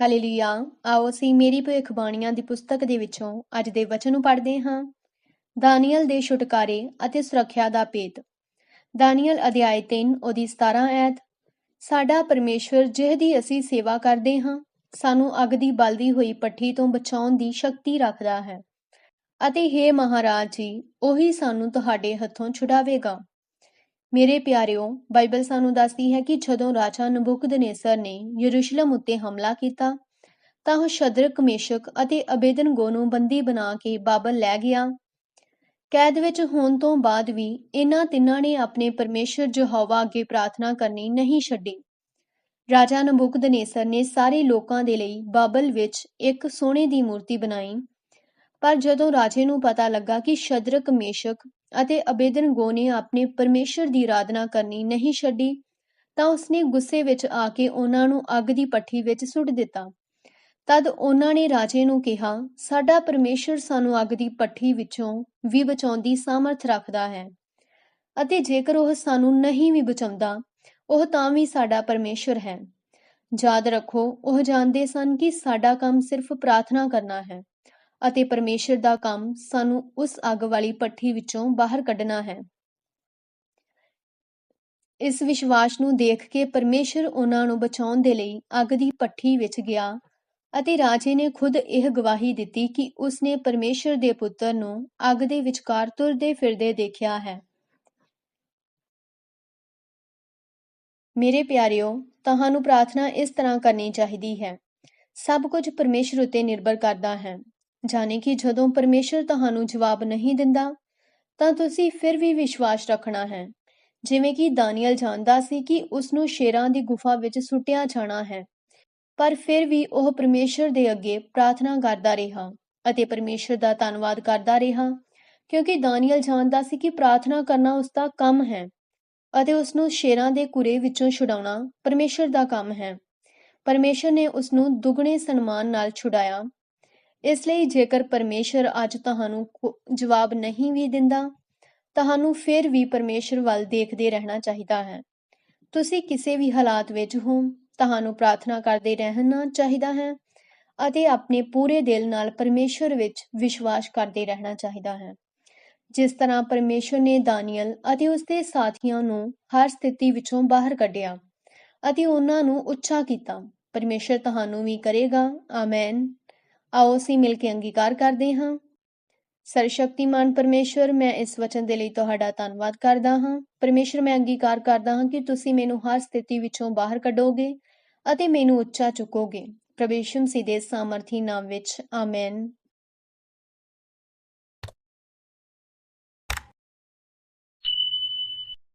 Hallelujah. ਆਓ ਅਸੀਂ ਮੇਰੀ ਭਵਿੱਖਬਾਣੀਆਂ ਦੀ ਪੁਸਤਕ ਦੇ ਵਿੱਚੋਂ ਅੱਜ ਦੇ ਵਚਨ ਨੂੰ ਪੜ੍ਹਦੇ ਹਾਂ। ਦਾਨੀਅਲ ਦੇ ਛੁਟਕਾਰੇ ਅਤੇ ਸੁਰੱਖਿਆ ਦਾ ਭੇਤ। ਦਾਨੀਅਲ ਅਧਿਆਇ 3 ਉਹਦੀ 17 ਐਤ। ਸਾਡਾ ਪਰਮੇਸ਼ਵਰ ਜਿਹਦੀ ਅਸੀਂ ਸੇਵਾ ਕਰਦੇ ਹਾਂ, ਸਾਨੂੰ ਅੱਗ ਦੀ ਬਲਦੀ ਹੋਈ ਪੱਠੀ ਤੋਂ ਬਚਾਉਣ ਦੀ ਸ਼ਕਤੀ ਰੱਖਦਾ ਹੈ। ਅਤੇ हे ਮਹਾਰਾਜ ਜੀ, ਉਹੀ ਸਾਨੂੰ ਤੁਹਾਡੇ ਹੱਥੋਂ ਛੁਡਾਵੇਗਾ। ਮੇਰੇ ਪਿਆਰਿਓ, ਬਾਈਬਲ ਸਾਨੂੰ ਦੱਸਦੀ ਹੈ ਕਿ ਜਦੋਂ ਰਾਜਾ ਨਬੂਕਦਨੇਸਰ ਨੇ ਯਰੂਸ਼ਲਮ ਉੱਤੇ ਹਮਲਾ ਕੀਤਾ, ਤਾਂ ਉਹ ਸ਼ਦਰਕ, ਮੇਸ਼ਕ ਅਤੇ ਅਬੇਦਨਗੋ ਨੂੰ ਬੰਦੀ ਬਣਾ ਕੇ ਬਾਬਲ ਲੈ ਗਿਆ। ਕੈਦ ਵਿੱਚ ਹੋਣ ਤੋਂ ਬਾਅਦ ਵੀ ਇਹਨਾਂ ਤਿੰਨਾਂ ਨੇ ਆਪਣੇ ਪਰਮੇਸ਼ਰ ਯਹੋਵਾ ਅੱਗੇ ਪ੍ਰਾਰਥਨਾ ਕਰਨੀ ਨਹੀਂ ਛੱਡੀ। ਰਾਜਾ ਨਬੂਕਦਨੇਸਰ ਨੇ ਸਾਰੇ ਲੋਕਾਂ ਦੇ ਲਈ ਬਾਬਲ ਵਿੱਚ ਇੱਕ ਸੋਨੇ ਦੀ ਮੂਰਤੀ ਬਣਾਈ। ਪਰ ਜਦੋਂ ਰਾਜੇ ਨੂੰ ਪਤਾ ਲੱਗਾ ਕਿ ਸ਼ਦਰਕ, ਮੇਸ਼ਕ ਅਤੇ ਅਬੇਦਨਗੋ ਨੇ ਆਪਣੇ ਪਰਮੇਸ਼ਰ ਦੀ ਆਰਾਧਨਾ ਕਰਨੀ ਨਹੀਂ ਛੱਡੀ, ਤਾਂ ਉਸਨੇ ਗੁੱਸੇ ਵਿੱਚ ਆ ਕੇ ਉਹਨਾਂ ਨੂੰ ਅੱਗ ਦੀ ਪੱਠੀ ਵਿੱਚ ਸੁੱਟ ਦਿੱਤਾ। ਤਦ ਉਹਨਾਂ ਨੇ ਰਾਜੇ ਨੂੰ ਕਿਹਾ, ਸਾਡਾ ਪਰਮੇਸ਼ਰ ਸਾਨੂੰ ਅੱਗ ਦੀ ਪੱਠੀ ਵਿੱਚੋਂ ਵੀ ਬਚਾਉਣ ਦੀ ਸਮਰਥ ਰੱਖਦਾ ਹੈ, ਅਤੇ ਜੇਕਰ ਉਹ ਸਾਨੂੰ ਨਹੀਂ ਵੀ ਬਚਾਉਂਦਾ, ਉਹ ਤਾਂ ਵੀ ਸਾਡਾ ਪਰਮੇਸ਼ਰ ਹੈ। ਯਾਦ ਰੱਖੋ, ਉਹ ਜਾਣਦੇ ਸਨ ਕਿ ਸਾਡਾ ਕੰਮ ਸਿਰਫ ਪ੍ਰਾਰਥਨਾ ਕਰਨਾ ਹੈ ਅਤੇ ਪਰਮੇਸ਼ਰ ਦਾ ਕੰਮ ਸਾਨੂੰ ਉਸ ਅੱਗ ਵਾਲੀ ਭੱਠੀ ਵਿੱਚੋਂ ਬਾਹਰ ਕੱਢਣਾ ਹੈ। ਇਸ ਵਿਸ਼ਵਾਸ ਨੂੰ ਦੇਖ ਕੇ ਪਰਮੇਸ਼ਰ ਉਹਨਾਂ ਨੂੰ ਬਚਾਉਣ ਦੇ ਲਈ ਅੱਗ ਦੀ ਭੱਠੀ ਵਿੱਚ ਗਿਆ ਅਤੇ ਰਾਜੇ ਨੇ ਖੁਦ ਇਹ ਗਵਾਹੀ ਦਿੱਤੀ ਕਿ ਉਸਨੇ ਪਰਮੇਸ਼ਰ ਦੇ ਪੁੱਤਰ ਨੂੰ ਅੱਗ ਦੇ ਵਿਚਕਾਰ ਤੁਰਦੇ ਫਿਰਦੇ ਦੇਖਿਆ ਹੈ। ਮੇਰੇ ਪਿਆਰਿਓ, ਤੁਹਾਨੂੰ ਪ੍ਰਾਰਥਨਾ ਇਸ ਤਰ੍ਹਾਂ ਕਰਨੀ ਚਾਹੀਦੀ ਹੈ। ਸਭ ਕੁਝ ਪਰਮੇਸ਼ਰ ਉਤੇ ਨਿਰਭਰ ਕਰਦਾ ਹੈ। ਜਾਣੇ ਕਿ ਜਦੋਂ ਪਰਮੇਸ਼ਰ ਤੁਹਾਨੂੰ ਜਵਾਬ ਨਹੀਂ ਦਿੰਦਾ, ਤਾਂ ਤੁਸੀਂ ਫਿਰ ਵੀ ਵਿਸ਼ਵਾਸ ਰੱਖਣਾ ਹੈ। ਜਿਵੇਂ ਕਿ ਦਾਨੀਅਲ ਜਾਣਦਾ ਸੀ ਕਿ ਉਸ ਨੂੰ ਸ਼ੇਰਾਂ ਦੀ ਗੁਫਾ ਵਿੱਚ ਸੁੱਟਿਆ ਜਾਣਾ ਹੈ। ਪਰ ਫਿਰ ਵੀ ਉਹ ਪਰਮੇਸ਼ਰ ਦੇ ਅੱਗੇ ਪ੍ਰਾਰਥਨਾ ਕਰਦਾ ਰਿਹਾ ਅਤੇ ਪਰਮੇਸ਼ਰ ਦਾ ਧੰਨਵਾਦ ਕਰਦਾ ਰਿਹਾ, ਕਿਉਂਕਿ ਦਾਨੀਅਲ ਜਾਣਦਾ ਸੀ ਕਿ ਪ੍ਰਾਰਥਨਾ ਕਰਨਾ ਉਸ ਦਾ ਕੰਮ ਹੈ ਅਤੇ ਉਸ ਨੂੰ ਸ਼ੇਰਾਂ ਦੇ ਕੁਰੇ ਵਿੱਚੋਂ ਛੁਡਾਉਣਾ ਪਰਮੇਸ਼ਰ ਦਾ ਕੰਮ ਹੈ। ਪਰਮੇਸ਼ਰ ਨੇ ਉਸ ਨੂੰ ਦੁੱਗਣੇ ਸਨਮਾਨ ਨਾਲ ਛੁਡਾਇਆ ਇਸ ਲਈ ਜੇਕਰ ਪਰਮੇਸ਼ਰ ਅੱਜ ਤੁਹਾਨੂੰ ਜਵਾਬ ਨਹੀਂ ਵੀ ਦਿੰਦਾ, ਤੁਹਾਨੂੰ ਫਿਰ ਵੀ ਪਰਮੇਸ਼ਰ ਵੱਲ ਦੇਖਦੇ ਰਹਿਣਾ ਚਾਹੀਦਾ ਹੈ। ਤੁਸੀਂ ਕਿਸੇ ਵੀ ਹਾਲਾਤ ਵਿੱਚ ਹੋ, ਤੁਹਾਨੂੰ ਪ੍ਰਾਰਥਨਾ ਕਰਦੇ ਰਹਿਣਾ ਚਾਹੀਦਾ ਹੈ ਅਤੇ ਆਪਣੇ ਪੂਰੇ ਦਿਲ ਨਾਲ ਪਰਮੇਸ਼ਰ ਵਿੱਚ ਵਿਸ਼ਵਾਸ ਕਰਦੇ ਰਹਿਣਾ ਚਾਹੀਦਾ ਹੈ। ਜਿਸ ਤਰ੍ਹਾਂ ਪਰਮੇਸ਼ਰ ਨੇ ਦਾਨੀਅਲ ਅਤੇ ਉਸ ਦੇ ਸਾਥੀਆਂ ਨੂੰ ਹਰ ਸਥਿਤੀ ਵਿੱਚੋਂ ਬਾਹਰ ਕੱਢਿਆ ਅਤੇ ਉਹਨਾਂ ਨੂੰ ਉੱਚਾ ਕੀਤਾ, ਪਰਮੇਸ਼ਰ ਤੁਹਾਨੂੰ ਵੀ ਕਰੇਗਾ, ਆਮੇਨ। ਆਓ ਅਸੀਂ ਮਿਲ ਕੇ ਅੰਗੀਕਾਰ ਕਰਦੇ ਹਾਂ। ਸਰਸ਼ਕਤੀਮਾਨ ਪਰਮੇਸ਼ਵਰ, ਮੈਂ ਇਸ ਵਚਨ ਦੇ ਲਈ ਤੁਹਾਡਾ ਧੰਨਵਾਦ ਕਰਦਾ ਹਾਂ। ਪਰਮੇਸ਼ਵਰ, ਮੈਂ ਅੰਗੀਕਾਰ ਕਰਦਾ ਹਾਂ ਕਿ ਤੁਸੀਂ ਮੈਨੂੰ ਹਰ ਸਥਿਤੀ ਵਿੱਚੋਂ ਬਾਹਰ ਕੱਢੋਗੇ ਅਤੇ ਮੈਨੂੰ ਉੱਚਾ ਚੁੱਕੋਗੇ। ਪ੍ਰਭੂ ਯਿਸੂ ਮਸੀਹ ਦੇ ਸਾਮਰਥੀ ਨਾਮ ਵਿੱਚ, ਆਮੇਨ।